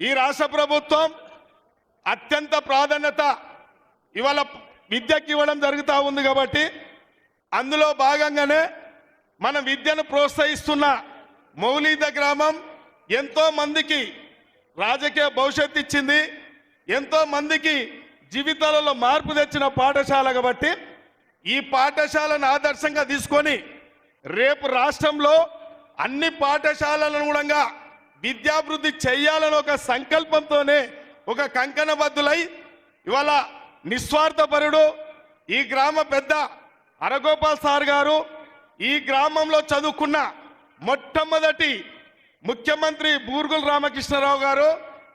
ఈ రాష్ట్ర ప్రభుత్వం అత్యంత ప్రాధాన్యత ఇవాళ విద్యకి ఇవ్వడం జరుగుతూ ఉంది కాబట్టి అందులో భాగంగానే మన విద్యను ప్రోత్సహిస్తున్న మౌలిద గ్రామం ఎంతో మందికి రాజకీయ భవిష్యత్తు ఇచ్చింది ఎంతో మందికి జీవితాలలో మార్పు తెచ్చిన పాఠశాల కాబట్టి ఈ పాఠశాలను ఆదర్శంగా తీసుకొని రేపు రాష్ట్రంలో అన్ని పాఠశాలలను కూడా విద్యాభివృద్ధి చేయాలని ఒక సంకల్పంతోనే ఒక కంకణబద్ధులై ఇవాళ నిస్వార్థపరుడు ఈ గ్రామ పెద్ద అరగోపాల్ సార్ గారు ఈ గ్రామంలో చదువుకున్న మొట్టమొదటి ముఖ్యమంత్రి బూర్గుల రామకృష్ణారావు గారు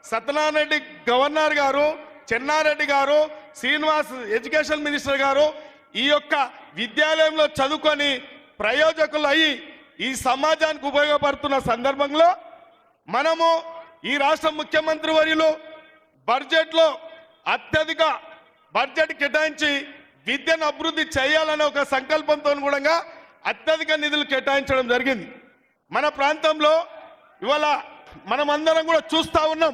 సత్యనారాయణ గవర్నర్ గారు చెన్నారెడ్డి గారు శ్రీనివాస్ ఎడ్యుకేషన్ మినిస్టర్ గారు ఈ యొక్క విద్యాలయంలో చదువుకొని ప్రయోజకులు అయి ఈ సమాజానికి ఉపయోగపడుతున్న సందర్భంలో మనము ఈ రాష్ట్ర ముఖ్యమంత్రి వర్యులు బడ్జెట్లో అత్యధిక బడ్జెట్ కేటాయించి విద్యను అభివృద్ధి చేయాలనే ఒక సంకల్పంతో కూడా అత్యధిక నిధులు కేటాయించడం జరిగింది. మన ప్రాంతంలో ఇవాళ మనమందరం కూడా చూస్తా ఉన్నాం.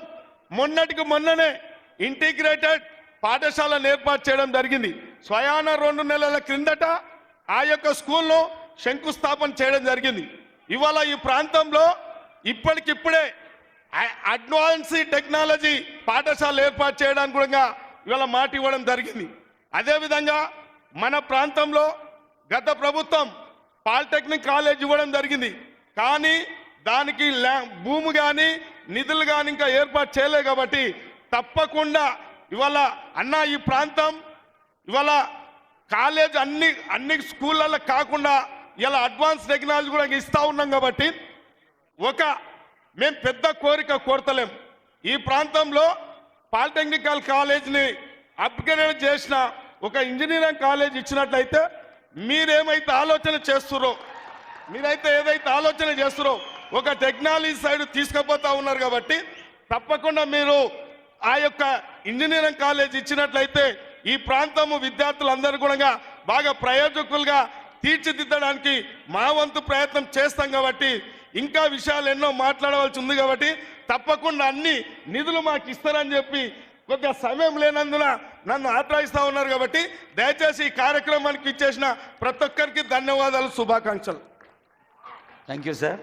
మొన్నటికి మొన్ననే ఇంటిగ్రేటెడ్ పాఠశాలను ఏర్పాటు చేయడం జరిగింది. స్వయాన రెండు నెలల క్రిందట ఆ యొక్క స్కూల్ను శంకుస్థాపన చేయడం జరిగింది. ఇవాళ ఈ ప్రాంతంలో ఇప్పటికిప్పుడే అ- అడ్వాన్స్ టెక్నాలజీ పాఠశాల ఏర్పాటు చేయడానికి కూడా ఇవాళ మాట ఇవ్వడం జరిగింది. అదేవిధంగా మన ప్రాంతంలో గత ప్రభుత్వం పాలిటెక్నిక్ కాలేజ్ ఇవ్వడం జరిగింది. కానీ దానికి ల్యా- భూమి కానీ నిధులు కానీ ఇంకా ఏర్పాటు చేయలేదు కాబట్టి తప్పకుండా ఇవాళ అన్న ఈ ప్రాంతం ఇవాళ కాలేజ్ అన్ని అన్ని స్కూళ్ళల్లో కాకుండా ఇలా అడ్వాన్స్ టెక్నాలజీ కూడా ఇస్తూ ఉన్నాం కాబట్టి ఒక మేము పెద్ద కోరిక కోరతలేం. ఈ ప్రాంతంలో పాలిటెక్నికల్ కాలేజ్ని అప్గ్రేడ్ చేసిన ఒక ఇంజనీరింగ్ కాలేజ్ ఇచ్చినట్లయితే మీరేమైతే ఆలోచన చేస్తురో మీరైతే ఏదైతే ఆలోచన చేస్తురో ఒక టెక్నాలజీ సైడ్ తీసుకుపోతా ఉన్నారు కాబట్టి తప్పకుండా మీరు ఆ యొక్క ఇంజనీరింగ్ కాలేజ్ ఇచ్చినట్లయితే ఈ ప్రాంతము విద్యార్థులందరూ కూడా బాగా ప్రయోజకులుగా తీర్చిదిద్దడానికి మా వంతు ప్రయత్నం చేస్తాం కాబట్టి ఇంకా విషయాలు ఎన్నో మాట్లాడవలసి ఉంది కాబట్టి తప్పకుండా అన్ని నిధులు మాకు ఇస్తారని చెప్పి కొద్దిగా సమయం లేనందున నన్ను ఆశ్రయిస్తా ఉన్నారు కాబట్టి దయచేసి ఈ కార్యక్రమానికి ఇచ్చేసిన ప్రతి ఒక్కరికి ధన్యవాదాలు శుభాకాంక్షలు. Thank you sir